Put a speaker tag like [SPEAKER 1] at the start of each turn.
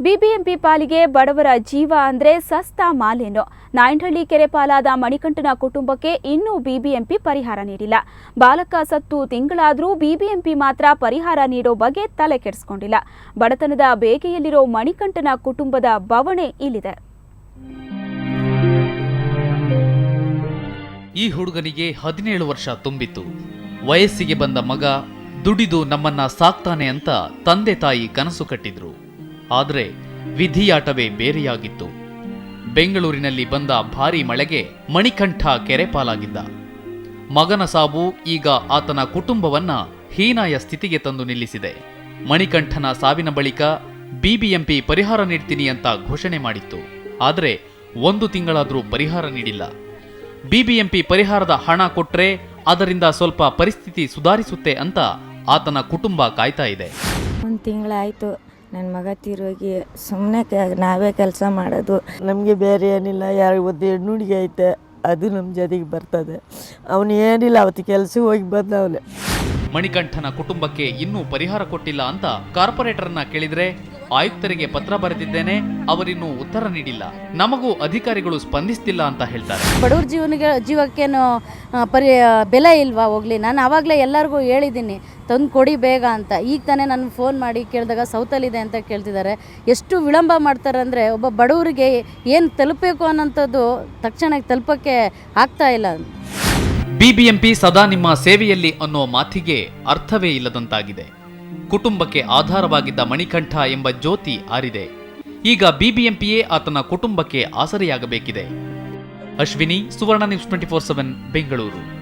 [SPEAKER 1] BBMP ಪಾಲಿಗೆ ಬಡವರ ಜೀವ ಅಂದ್ರೆ ಸಸ್ತಾ ಮಾಲೇನು. ನಾಯಂಡಹಳ್ಳಿ ಕೆರೆ ಪಾಲಾದ ಮಣಿಕಂಠನ ಕುಟುಂಬಕ್ಕೆ ಇನ್ನೂ ಬಿಬಿಎಂಪಿ ಪರಿಹಾರ ನೀಡಿಲ್ಲ. ಬಾಲಕ ಸತ್ತು ತಿಂಗಳಾದರೂ ಬಿಬಿಎಂಪಿ ಮಾತ್ರ ಪರಿಹಾರ ನೀಡೋ ಬಗ್ಗೆ ತಲೆ ಕೆಡಿಸ್ಕೊಂಡಿಲ್ಲ. ಬಡತನದ ಬೇಗೆಯಲ್ಲಿರೋ ಮಣಿಕಂಠನ ಕುಟುಂಬದ ಬವಣೆ ಇಲ್ಲಿದೆ.
[SPEAKER 2] ಈ ಹುಡುಗನಿಗೆ ಹದಿನೇಳು ವರ್ಷ ತುಂಬಿತು ವಯಸ್ಸಿಗೆ ಬಂದ ಮಗ ದುಡಿದು ನಮ್ಮನ್ನ ಸಾಕ್ತಾನೆ ಅಂತ ತಂದೆ ತಾಯಿ ಕನಸು ಕಟ್ಟಿದ್ರು. ಆದರೆ ವಿಧಿಯಾಟವೇ ಬೇರೆಯಾಗಿತ್ತು. ಬೆಂಗಳೂರಿನಲ್ಲಿ ಬಂದ ಭಾರೀ ಮಳೆಗೆ ಮಣಿಕಂಠ ಕೆರೆ ಪಾಲಾಗಿದ್ದ. ಮಗನ ಸಾವು ಈಗ ಆತನ ಕುಟುಂಬವನ್ನ ಹೀನಾಯ ಸ್ಥಿತಿಗೆ ತಂದು ನಿಲ್ಲಿಸಿದೆ. ಮಣಿಕಂಠನ ಸಾವಿನ ಬಳಿಕ ಬಿಬಿಎಂಪಿ ಪರಿಹಾರ ನೀಡ್ತೀನಿ ಅಂತ ಘೋಷಣೆ ಮಾಡಿತ್ತು. ಆದರೆ ಒಂದು ತಿಂಗಳಾದರೂ ಪರಿಹಾರ ನೀಡಿಲ್ಲ. ಬಿಬಿಎಂಪಿ ಪರಿಹಾರದ ಹಣ ಕೊಟ್ರೆ ಅದರಿಂದ ಸ್ವಲ್ಪ ಪರಿಸ್ಥಿತಿ ಸುಧಾರಿಸುತ್ತೆ ಅಂತ ಆತನ ಕುಟುಂಬ ಕಾಯ್ತಾ ಇದೆ.
[SPEAKER 3] ಒಂದು ತಿಂಗಳಾಯಿತು. ನನ್ನ ಮಗ ತೀರೋಗಿ ಸುಮ್ಮನೆ ನಾವೇ ಕೆಲಸ ಮಾಡೋದು.
[SPEAKER 4] ನಮಗೆ ಬೇರೆ ಏನಿಲ್ಲ ಯಾರು ಒಂದು ಹೆಣ್ಣು ಹುಡುಗಿ ಐತೆ ಅದು ನಮ್ಮ ಜೊತೆಗೆ ಬರ್ತದೆ. ಅವನು ಏನಿಲ್ಲ ಅವತ್ತು ಕೆಲಸ ಹೋಗಿ ಬಂದವನೆ
[SPEAKER 2] ಮಣಿಕಂಠನ ಕುಟುಂಬಕ್ಕೆ ಇನ್ನೂ ಪರಿಹಾರ ಕೊಟ್ಟಿಲ್ಲ ಅಂತ ಕಾರ್ಪೊರೇಟರ್ನ ಕೇಳಿದ್ರೆ ಆಯುಕ್ತರಿಗೆ ಪತ್ರ ಬರೆದಿದ್ದೇನೆ ಅವರಿನ್ನೂ ಉತ್ತರ ನೀಡಿಲ್ಲ. ನಮಗೂ ಅಧಿಕಾರಿಗಳು ಸ್ಪಂದಿಸ್ತಿಲ್ಲ ಅಂತ ಹೇಳ್ತಾರೆ.
[SPEAKER 5] ಬಡವ್ರ ಜೀವನಿಗೆ ಜೀವಕ್ಕೇನು ಪರಿ ಬೆಲೆ ಇಲ್ವಾ ಹೋಗ್ಲಿ? ನಾನು ಆವಾಗಲೇ ಎಲ್ಲರಿಗೂ ಹೇಳಿದ್ದೀನಿ, ತಂದು ಕೊಡಿ ಬೇಗ ಅಂತ. ಈಗ ತಾನೇ ನಾನು ಫೋನ್ ಮಾಡಿ ಕೇಳಿದಾಗ ಸೌತಲ್ಲಿದೆ ಅಂತ ಕೇಳ್ತಿದ್ದಾರೆ ಎಷ್ಟು ವಿಳಂಬ ಮಾಡ್ತಾರೆ ಅಂದರೆ ಒಬ್ಬ ಬಡವರಿಗೆ ಏನು ತಲುಪಬೇಕು ಅನ್ನೋಂಥದ್ದು ತಕ್ಷಣಕ್ಕೆ ತಲುಪೋಕ್ಕೆ ಆಗ್ತಾ ಇಲ್ಲ.
[SPEAKER 2] ಬಿಬಿಎಂಪಿ ಸದಾ ನಿಮ್ಮ ಸೇವೆಯಲ್ಲಿ ಅನ್ನೋ ಮಾತಿಗೆ ಅರ್ಥವೇ ಇಲ್ಲದಂತಾಗಿದೆ. ಕುಟುಂಬಕ್ಕೆ ಆಧಾರವಾಗಿದ್ದ ಮಣಿಕಂಠ ಎಂಬ ಜ್ಯೋತಿ ಆರಿದೆ. ಈಗ ಬಿಬಿಎಂಪಿಯೇ ಆತನ ಕುಟುಂಬಕ್ಕೆ ಆಸರೆಯಾಗಬೇಕಿದೆ. Ashwini Suvarna news twenty four seven Bengaluru.